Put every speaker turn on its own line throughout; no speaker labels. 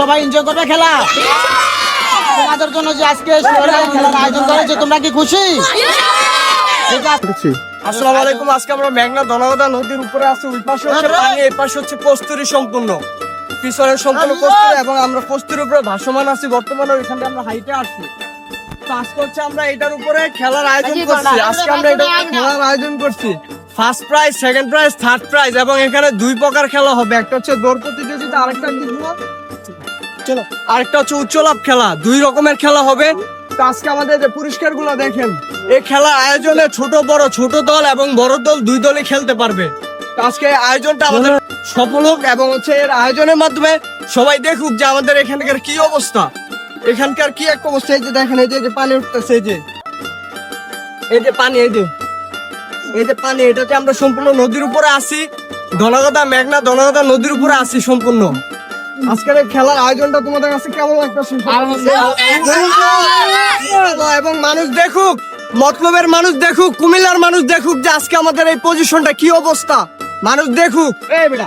সবাই এনজয় করবে খেলা? তোমাদের জন্য যে আজকে খেলার আয়োজন করেছে তোমরা কি খুশি? ঠিক আছে।
আসসালামু আলাইকুম আজকে আমরা মেঘনা ধনগদা নদীর উপরে আছি ওই পাশে হচ্ছে পানি এই পাশে হচ্ছে কস্তুরি সম্পূর্ণ। পিছনের সম্পূর্ণ কস্তুরি এবং আমরা কস্তুরির উপরে ভাসমান আছি বর্তমানে ওইখান থেকে আমরা হাইটে আসছি তো আজকে হচ্ছে আমরা এটার উপরে খেলার আয়োজন করছি। আজকে আমরা এটা খেলার আয়োজন করছি। First prize second prize third prize এবং এখানে দুই প্রকার খেলা হবে। একটা হচ্ছে দৌড় প্রতিযোগিতা আরেকটা কি হলো? চলো, আরেকটা হচ্ছে উচ্চলাভ খেলা। দুই রকমের খেলা হবে। আজকে আমাদের যে পুরস্কারগুলো দেখেন, এই খেলা আয়োজনে ছোট, বড়, ছোট দল এবং বড় দল দুই দলই খেলতে পারবে। আজকে আয়োজনটা আমাদের সফল হোক এবং হচ্ছে এর আয়োজনের মাধ্যমে সবাই দেখুক যে আমাদের এখানকার কি অবস্থা। এখানকার কি একটা অবস্থা, এই যে দেখেন এই যে পানি উঠতেছে, এই যে। এই যে পানি, এই যে। এই যে পানি, এটাতে আমরা সম্পূর্ণ নদীর উপরে আছি। ধনগদা মেঘনা ধনগদা নদীর উপরে আছি সম্পূর্ণ। আজকের এই খেলার আয়োজনটা তোমাদের কাছে কেমন লাগতেছে এবং মানুষ দেখুক মতলবের মানুষ দেখুক কুমিল্লার মানুষ দেখুক যে আজকে আমাদের এই পজিশনটা কি অবস্থা মানুষ দেখুক এই বেটা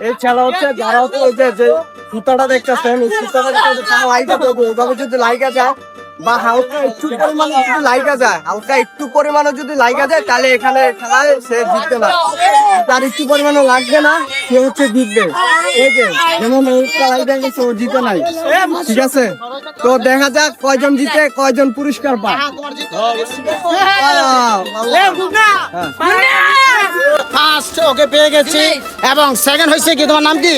এই খেলা হচ্ছে যারা হচ্ছে ওই যে সুতাটা দেখতেছেন সুতাটা যদি লাইকা যায় বা হালকা একটু পরিমাণে যদি লাইকা যায় হালকা একটু পরিমাণে যদি লাইকা যায় তাহলে এখানে খেলায় সে জিতবে না। তার একটু পরিমাণে লাগবে না সে হচ্ছে জিতবে। এই যে যেমন লাইকা গেছে ও জিতে নাই। ঠিক আছে? তো দেখা যাক কয়জন জিতে কয়জন পুরস্কার পায়।
ফার্স্ট ওকে পেয়ে গেছি এবং সেকেন্ড হয়েছে কি তোমার নাম কি?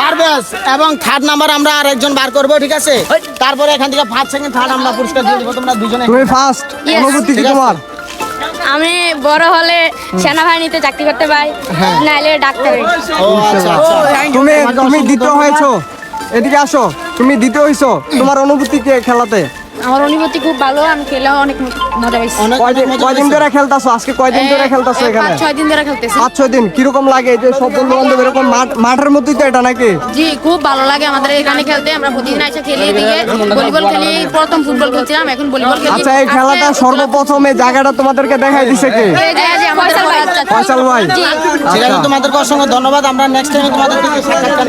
পারভেজ। এবং থার্ড নাম্বার আমরা আরেকজন বার করব ঠিক আছে? তারপরে এখান থেকে ফার্স্ট সেকেন্ড থার্ড আমরা পুরস্কার দিয়ে দেবো তোমরা দুজনে।
তুমি ফার্স্ট অনুভূতি কি তোমার?
আমি বড় হলে সেনাবাহিনীতে চাকরি করতে পাই নাইলে ডাক্তারে।
ও আচ্ছা আচ্ছা।
তুমি তুমি দ্বিতীয় হয়েছো। এদিকে আসো তুমি দ্বিতীয় হইছো। তোমার অনুভূতি কি খেলাতে?
আমার অনুভূতি খুব ভালো আমি খেলেও অনেক মজা পাইছি।
অনেক
কয়দিন। ধরে খেলতাছো? আজকে কয়দিন ধরে খেলতাছো এখানে?
পাঁচ ছয় দিন ধরে খেলতেছি।
পাঁচ ছয় দিন? কীরকম লাগে? যে সব বন্ধু বান্ধব এরকম মাঠ মাঠের মধ্যেই তো এটা নাকি?
জি খুব ভালো লাগে আমাদের এখানে খেলতে। আমরা প্রতিদিন এসে খেলি এদিকে। ভলিবল খেলি প্রথম ফুটবল খেলছিলাম এখন ভলিবল খেলি।
আচ্ছা এই খেলাটা সর্বপ্রথম এই জায়গাটা তোমাদেরকে দেখাই দিছে কে? ফয়সাল ভাই।
জি।
ঠিক আছে তোমাদেরকে অসংখ্য ধন্যবাদ। আমরা নেক্সট টাইমে তোমাদের থেকে সাক্ষাৎকার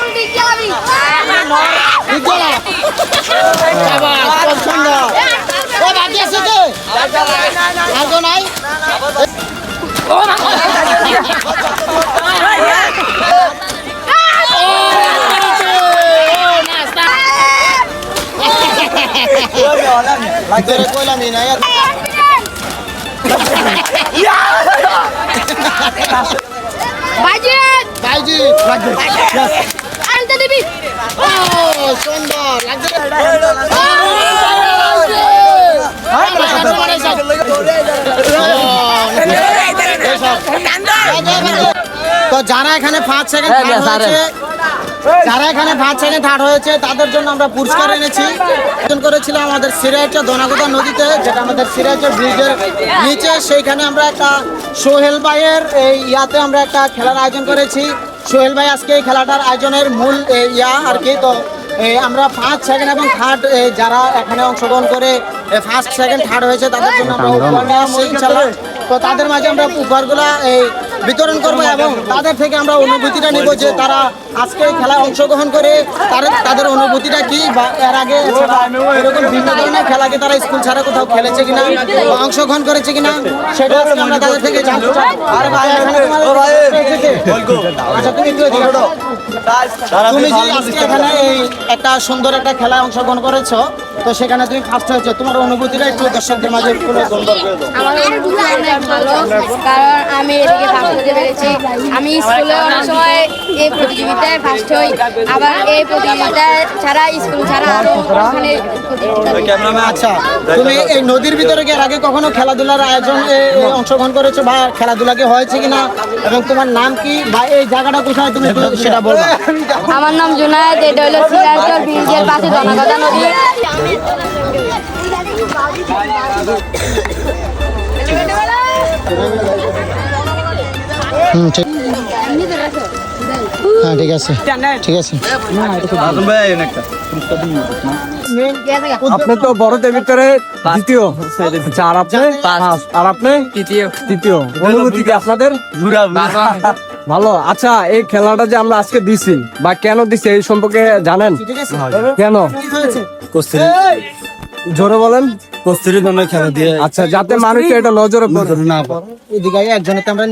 তো যারা এখানে ফার্স্ট সেকেন্ড যারা এখানে ফার্স্ট সেকেন্ড থার্ড হয়েছে তাদের জন্য আমরা পুরস্কার এনেছি। আয়োজন করেছিলাম আমাদের সিরাজচর দনাগোদা নদীতে যেটা আমাদের সিরাজচর ব্রিজের নিচে। সেইখানে আমরা একটা সোহেল ভাইয়ের এই ইয়াতে আমরা একটা খেলার আয়োজন করেছি। সোহেল ভাই আজকে এই খেলাটার আয়োজনের মূল ইয়া আর কি। তো আমরা ফার্স্ট সেকেন্ড এবং থার্ড যারা এখানে অংশগ্রহণ করে ফার্স্ট সেকেন্ড থার্ড হয়েছে তাদের জন্য আমরা উপহার নিয়ে আসছি ইনশাল্লাহ তো তাদের মাঝে আমরা উপহারগুলা এই বিতরণ করব এবং তাদের থেকে আমরা অনুভূতিটা নিব যে তারা আজকে এই খেলায় অংশগ্রহণ করে তাদের তাদের অনুভূতিটা কি বা এর আগে এরকম বিভিন্ন ধরনের খেলাকে তারা স্কুল ছাড়া কোথাও খেলেছে কিনা বা অংশগ্রহণ করেছে কিনা সেটা আজকে আমরা তাদের থেকে জানতে চাই। আরে ভাই। আচ্ছা তুমি একটু তুমি যে আজকে এখানে এই একটা সুন্দর একটা খেলায় অংশগ্রহণ করেছ তো সেখানে তুমি ফার্স্ট হয়েছো। তোমার অনুভূতিটা একটু দর্শকদের মাঝে একটু সুন্দর করে দাও
আমার অনুভূতি অনেক ভালো কারণ আমি এদিকে হতে পেরেছি। আমি স্কুলে অনেক সময় এই প্রতিযোগিতায় ফার্স্ট হই। আবার এই প্রতিযোগিতা ছাড়া স্কুল ছাড়া আরও ওখানে
আচ্ছা তুমি এই নদীর ভিতরে কি আগে কখনো খেলাধুলার আয়োজন অংশগ্রহণ করেছ বা খেলাধুলা কি হয়েছে কিনা? এবং তোমার নাম কি বা এই জায়গাটা কোথায় তুমি সেটা বলবা
আমার নাম জুনায়েদ এটা হলো সিরাজগড় ব্রিজের পাশে জনগদা নদী।
হুম ঠিক। হ্যাঁ ঠিক আছে। ঠিক আছে।
আপনি তো বড়দের ভিতরে দ্বিতীয়। আর আপনি? আর আপনি? তৃতীয়। তৃতীয়। অনুভূতি আপনাদের? ভালো। আচ্ছা এই খেলাটা যে আমরা আজকে দিছি বা কেন দিছি এই সম্পর্কে জানেন? কেন? জোরে বলেন।
কস্তুরির জন্য খেলা দিয়ে
আচ্ছা যাতে মানুষ এটা নজরে
না
এদিকে একজনের তো আমরা